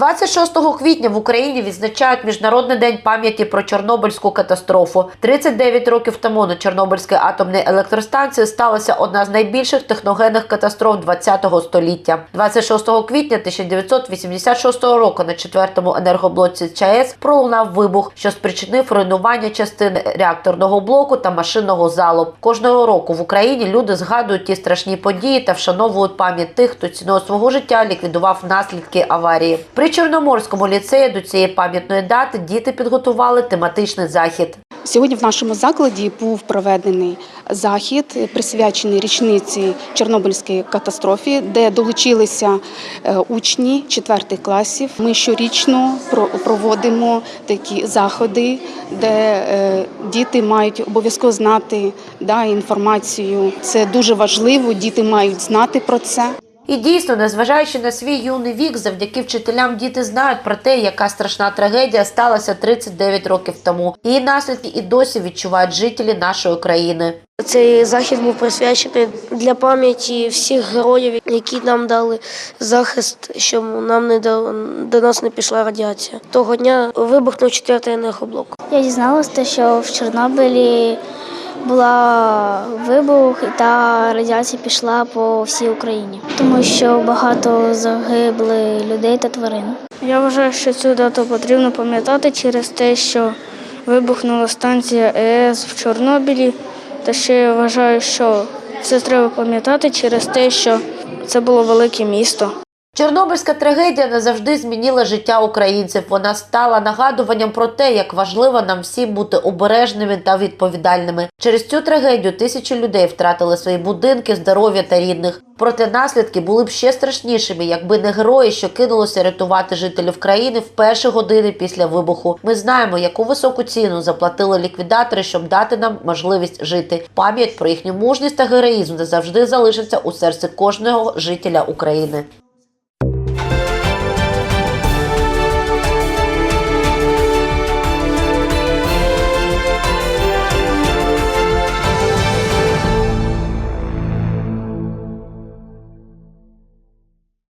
26 квітня в Україні відзначають Міжнародний день пам'яті про Чорнобильську катастрофу. 39 років тому на Чорнобильській атомній електростанції сталася одна з найбільших техногенних катастроф ХХ століття. 26 квітня 1986 року на четвертому енергоблоці ЧАЕС пролунав вибух, що спричинив руйнування частини реакторного блоку та машинного залу. Кожного року в Україні люди згадують ті страшні події та вшановують пам'ять тих, хто ціною свого життя ліквідував наслідки аварії. При Чорноморському ліцеї до цієї пам'ятної дати діти підготували тематичний захід. Сьогодні в нашому закладі був проведений захід, присвячений річниці Чорнобильської катастрофі, де долучилися е, учні четвертих класів. Ми щорічно проводимо такі заходи, де е, діти мають обов'язково знати да, інформацію. Це дуже важливо. Діти мають знати про це. І дійсно, незважаючи на свій юний вік, завдяки вчителям діти знають про те, яка страшна трагедія сталася 39 років тому. Її наслідки і досі відчувають жителі нашої країни. Цей захід був присвячений для пам'яті всіх героїв, які нам дали захист, щоб нам не до, до нас не пішла радіація. Того дня вибухнув четвертий енергоблок. Я дізналася, що в Чорнобилі була вибух, і та радіація пішла по всій Україні, тому що багато загибли людей та тварин. Я вважаю, що цю дату потрібно пам'ятати через те, що вибухнула станція ЕС в Чорнобилі. Та ще я вважаю, що це треба пам'ятати через те, що це було велике місто. Чорнобильська трагедія назавжди змінила життя українців. Вона стала нагадуванням про те, як важливо нам всім бути обережними та відповідальними. Через цю трагедію тисячі людей втратили свої будинки, здоров'я та рідних. Проте наслідки були б ще страшнішими, якби не герої, що кинулися рятувати жителів країни в перші години після вибуху. Ми знаємо, яку високу ціну заплатили ліквідатори, щоб дати нам можливість жити. Пам'ять про їхню мужність та героїзм завжди залишиться у серці кожного жителя України.